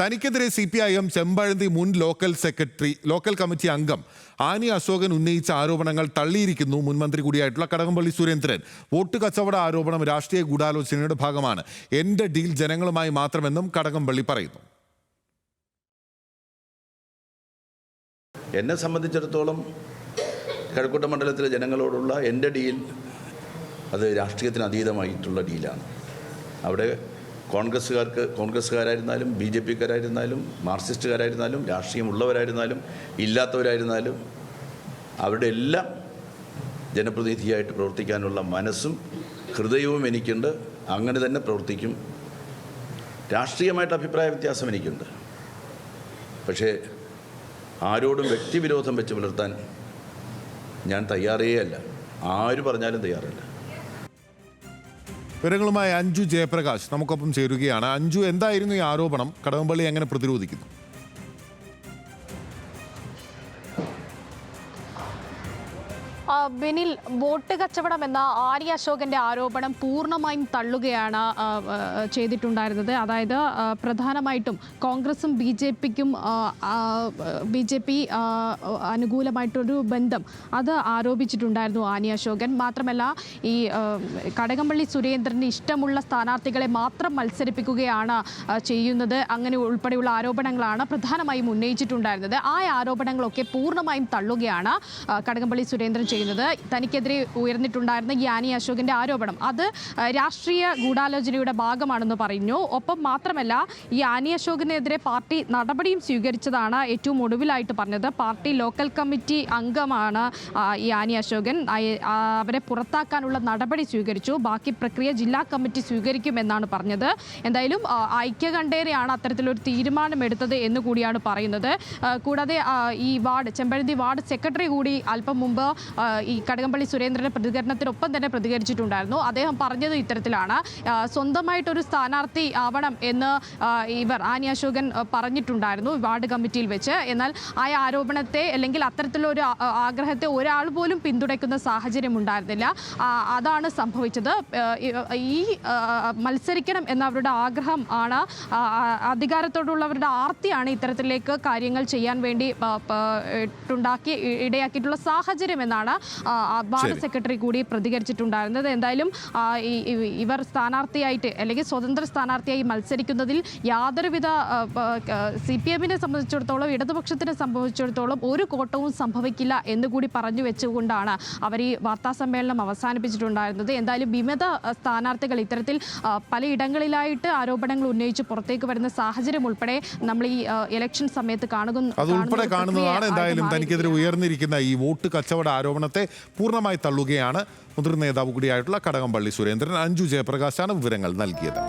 തനിക്കെതിരെ C P I M Chempazhanthy മുൻ local secretary local committee അംഗം ആനി അശോകൻ ഉന്നയിച്ച ആരോപണങ്ങൾ തള്ളിയിരിക്കുന്നു മുൻമന്ത്രി കൂടിയായിട്ടുള്ള കടകംപള്ളി സുരേന്ദ്രൻ. വോട്ട് കച്ചവട ആരോപണം രാഷ്ട്രീയ ഗൂഢാലോചനയുടെ ഭാഗമാണ്. എന്റെ ഡീൽ ജനങ്ങളുമായി മാത്രമെന്നും കടകംപള്ളി പറയുന്നു. എന്നെ സംബന്ധിച്ചിടത്തോളം കഴക്കൂട്ട മണ്ഡലത്തിലെ ജനങ്ങളോടുള്ള എന്റെ ഡീൽ അത് രാഷ്ട്രീയത്തിന് അതീതമായിട്ടുള്ള ഡീലാണ്. അവിടെ കോൺഗ്രസ്സുകാർക്ക് കോൺഗ്രസ്സുകാരായിരുന്നാലും ബി ജെ പിക്കാരായിരുന്നാലും മാർക്സിസ്റ്റുകാരായിരുന്നാലും രാഷ്ട്രീയമുള്ളവരായിരുന്നാലും ഇല്ലാത്തവരായിരുന്നാലും അവരുടെ എല്ലാം ജനപ്രതിനിധിയായിട്ട് പ്രവർത്തിക്കാനുള്ള മനസ്സും ഹൃദയവും എനിക്കുണ്ട്. അങ്ങനെ തന്നെ പ്രവർത്തിക്കും. രാഷ്ട്രീയമായിട്ട് അഭിപ്രായ വ്യത്യാസം എനിക്കുണ്ട്. പക്ഷേ ആരോടും വ്യക്തിവിരോധം വെച്ച് പുലർത്താൻ ഞാൻ തയ്യാറേ അല്ല ആര് പറഞ്ഞാലും തയ്യാറല്ല. വിവരങ്ങളുമായി അഞ്ജു ജയപ്രകാശ് നമുക്കൊപ്പം ചേരുകയാണ്. അഞ്ജു എന്തായിരുന്നു ഈ ആരോപണം? കടകംപള്ളി എങ്ങനെ പ്രതിരോധിക്കുന്നു? ബെനിൽ വോട്ട് കച്ചവടം എന്ന ആര്യ അശോകന്റെ ആരോപണം പൂർണമായും തള്ളുകയാണ് ചെയ്തിട്ടുണ്ടായിരുന്നത്. അതായത് പ്രധാനമായിട്ടും കോൺഗ്രസും ബി ജെ പിക്കും ബി ജെ പി അനുകൂലമായിട്ടൊരു ബന്ധം അത് ആരോപിച്ചിട്ടുണ്ടായിരുന്നു ആനി അശോകൻ. മാത്രമല്ല ഈ കടകംപള്ളി സുരേന്ദ്രന് ഇഷ്ടമുള്ള സ്ഥാനാർത്ഥികളെ മാത്രം മത്സരിപ്പിക്കുകയാണ് ചെയ്യുന്നത്. അങ്ങനെ ഉൾപ്പെടെയുള്ള ആരോപണങ്ങളാണ് പ്രധാനമായും ഉന്നയിച്ചിട്ടുണ്ടായിരുന്നത്. ആ ആരോപണങ്ങളൊക്കെ പൂർണമായും തള്ളുകയാണ് കടകംപള്ളി സുരേന്ദ്രൻ ചെയ്യുന്നത്. തനിക്കെതിരെ ഉയർന്നിട്ടുണ്ടായിരുന്ന ഗ്യാനി അശോകിന്റെ ആരോപണം. അത് രാഷ്ട്രീയ ഗൂഢാലോചനയുടെ ഭാഗമാണെന്ന് പറഞ്ഞു. ഒപ്പം മാത്രമല്ല ഈ ആനി അശോകിനെതിരെ പാർട്ടി നടപടിയും സ്വീകരിച്ചതാണ് ഏറ്റവും ഒടുവിലായിട്ട് പറഞ്ഞത്. പാർട്ടി ലോക്കൽ കമ്മിറ്റി അംഗമാണ് ഈ ആനി അശോകൻ. അവരെ പുറത്താക്കാനുള്ള നടപടി സ്വീകരിച്ചു. ബാക്കി പ്രക്രിയ ജില്ലാ കമ്മിറ്റി സ്വീകരിക്കുമെന്നാണ് പറഞ്ഞത്. എന്തായാലും ഐക്യകണ്ഠേനയാണ് അത്തരത്തിലൊരു തീരുമാനമെടുത്തത് എന്ന് കൂടിയാണ് പറയുന്നത്. കൂടാതെ ഈ വാർഡ് ചെമ്പഴന്തി വാർഡ് സെക്രട്ടറി കൂടി അല്പം മുമ്പ് ഈ കടകംപള്ളി സുരേന്ദ്രന്റെ പ്രതികരണത്തിനൊപ്പം തന്നെ പ്രതികരിച്ചിട്ടുണ്ടായിരുന്നു. അദ്ദേഹം പറഞ്ഞത് ഇത്തരത്തിലാണ്. സ്വന്തമായിട്ടൊരു സ്ഥാനാർത്ഥി ആവണം എന്ന് ഇവർ ആനി അശോകൻ പറഞ്ഞിട്ടുണ്ടായിരുന്നു വാർഡ് കമ്മിറ്റിയിൽ വെച്ച്. എന്നാൽ ആ ആരോപണത്തെ അല്ലെങ്കിൽ അത്തരത്തിലുള്ള ആ- ആഗ്രഹത്തെ ഒരാൾ പോലും പിന്തുണയ്ക്കുന്ന സാഹചര്യം ഉണ്ടായിരുന്നില്ല. അതാണ് സംഭവിച്ചത്. ഈ- മത്സരിക്കണം എന്ന അവരുടെ ആഗ്രഹം ആണ്. അധികാരത്തോടുള്ളവരുടെ ആർത്തിയാണ് ഇത്തരത്തിലേക്ക് കാര്യങ്ങൾ ചെയ്യാൻ വേണ്ടി ഉണ്ടാക്കി ഇടയാക്കിയിട്ടുള്ള സാഹചര്യം എന്നാണ് വാർഡ്. സെക്രട്ടറി കൂടി പ്രതികരിച്ചിട്ടുണ്ടായിരുന്നത്. എന്തായാലും ഇവർ സ്ഥാനാർത്ഥിയായിട്ട് അല്ലെങ്കിൽ സ്വതന്ത്ര സ്ഥാനാർത്ഥിയായി മത്സരിക്കുന്നതിൽ യാതൊരുവിധ സി പി എമ്മിനെ സംബന്ധിച്ചിടത്തോളം ഇടതുപക്ഷത്തിനെ സംബന്ധിച്ചിടത്തോളം ഒരു കോട്ടവും സംഭവിക്കില്ല എന്ന് കൂടി പറഞ്ഞു വെച്ചുകൊണ്ടാണ് അവർ ഈ വാർത്താ സമ്മേളനം അവസാനിപ്പിച്ചിട്ടുണ്ടായിരുന്നത്. എന്തായാലും വിമത സ്ഥാനാർത്ഥികൾ ഇത്തരത്തിൽ പലയിടങ്ങളിലായിട്ട് ആരോപണങ്ങൾ ഉന്നയിച്ച് പുറത്തേക്ക് വരുന്ന സാഹചര്യം ഉൾപ്പെടെ നമ്മൾ ഈ ഇലക്ഷൻ സമയത്ത് കാണുന്നു കാണുന്നതാണ് എന്തായാലും തനിക്കെതിരെ ഉയർന്നിരിക്കുന്ന ഈ വോട്ട് കച്ചവട ആരോപണത്തെ പൂർണമായി തള്ളുകയാണ് മുതിർന്ന നേതാവ് കൂടിയായിട്ടുള്ള കടകംപള്ളി സുരേന്ദ്രൻ. അഞ്ജു ജയപ്രകാശാണ് വിവരങ്ങൾ നൽകിയത്.